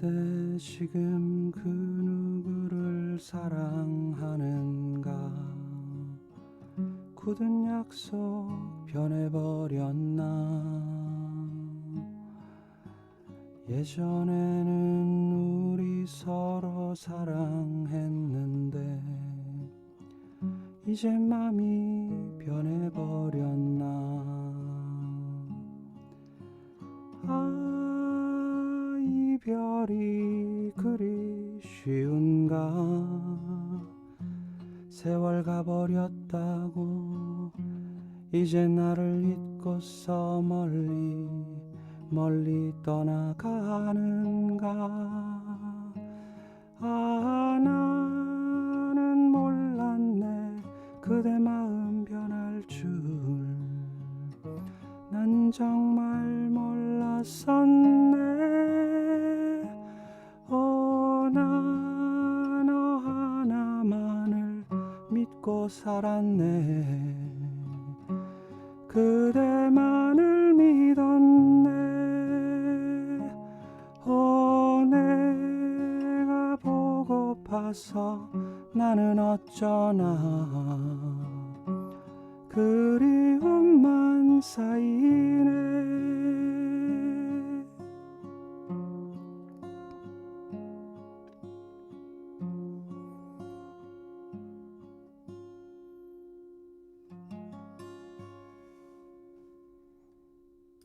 그대 지금 그 누구를 사랑하는가? 굳은 약속 변해버렸나? 예전에는 우리 서로 사랑했는데 이제 맘이 변해버렸나? 아 이별이 그리 쉬운가? 세월 가버렸다고 이제 나를 잊고서 멀리 멀리 떠나가는가? 아 나는 몰랐네. 그대 마음 변할 줄. 난 정말 몰랐었네 살았네. 그대만을 믿었네. 오 내가 보고파서 나는 어쩌나. 그리움만